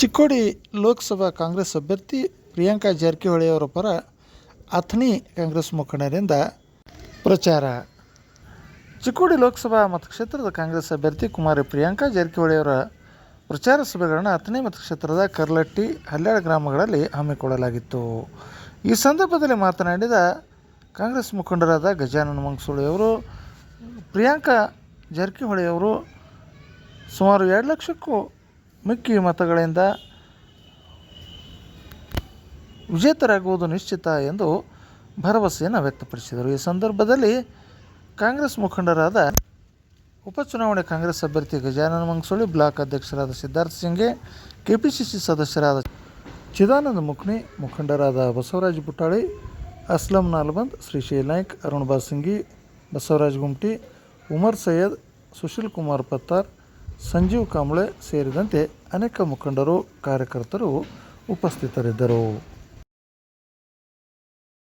ಚಿಕ್ಕೋಡಿ ಲೋಕಸಭಾ ಕಾಂಗ್ರೆಸ್ ಅಭ್ಯರ್ಥಿ ಪ್ರಿಯಾಂಕಾ ಜಾರಕಿಹೊಳಿ ಅವರ ಪರ ಅಥಣಿ ಕಾಂಗ್ರೆಸ್ ಮುಖಂಡರಿಂದ ಪ್ರಚಾರ. ಚಿಕ್ಕೋಡಿ ಲೋಕಸಭಾ ಮತಕ್ಷೇತ್ರದ ಕಾಂಗ್ರೆಸ್ ಅಭ್ಯರ್ಥಿ ಕುಮಾರಿ ಪ್ರಿಯಾಂಕಾ ಜಾರಕಿಹೊಳಿ ಅವರ ಪ್ರಚಾರ ಸಭೆಗಳನ್ನು ಅಥಣಿ ಮತಕ್ಷೇತ್ರದ ಕರ್ಲಟ್ಟಿ ಹಲ್ಯಾಳ ಗ್ರಾಮಗಳಲ್ಲಿ ಹಮ್ಮಿಕೊಳ್ಳಲಾಗಿತ್ತು. ಈ ಸಂದರ್ಭದಲ್ಲಿ ಮಾತನಾಡಿದ ಕಾಂಗ್ರೆಸ್ ಮುಖಂಡರಾದ ಗಜಾನನ ಮಂಗಸೂಳಿ ಅವರು, ಪ್ರಿಯಾಂಕಾ ಜಾರಕಿಹೊಳಿ ಅವರು ಸುಮಾರು ಎರಡು ಲಕ್ಷಕ್ಕೂ ಮಿಕ್ಕಿ ಮತಗಳಿಂದ ವಿಜೇತರಾಗುವುದು ನಿಶ್ಚಿತ ಎಂದು ಭರವಸೆಯನ್ನು ವ್ಯಕ್ತಪಡಿಸಿದರು. ಈ ಸಂದರ್ಭದಲ್ಲಿ ಕಾಂಗ್ರೆಸ್ ಮುಖಂಡರಾದ ಉಪಚುನಾವಣೆ ಕಾಂಗ್ರೆಸ್ ಅಭ್ಯರ್ಥಿ ಗಜಾನನ ಮಂಗಸೋಳಿ, ಬ್ಲಾಕ್ ಅಧ್ಯಕ್ಷರಾದ ಸಿದ್ಧಾರ್ಥ ಸಿಂಗೆ ಕೆಪಿಸಿಸಿ ಸದಸ್ಯರಾದ ಚಿದಾನಂದ ಮುಕ್ನಿ ಮುಖಂಡರಾದ ಬಸವರಾಜ್ ಬುಟ್ಟಾಳಿ ಅಸ್ಲಂ ನಾಲ್ಬಂದ್, ಶ್ರೀ ನಾಯ್ಕ್, ಅರುಣ್ ಬಾಸಿಂಗಿ ಬಸವರಾಜ್ ಗುಮ್ಟಿ ಉಮರ್ ಸೈಯದ್, ಸುಶೀಲ್ ಕುಮಾರ್ ಪತ್ತಾರ್, ಸಂಜೀವ್ ಕಾಂಬ್ಳೆ ಸೇರಿದಂತೆ ಅನೇಕ ಮುಖಂಡರು ಕಾರ್ಯಕರ್ತರು ಉಪಸ್ಥಿತರಿದ್ದರು.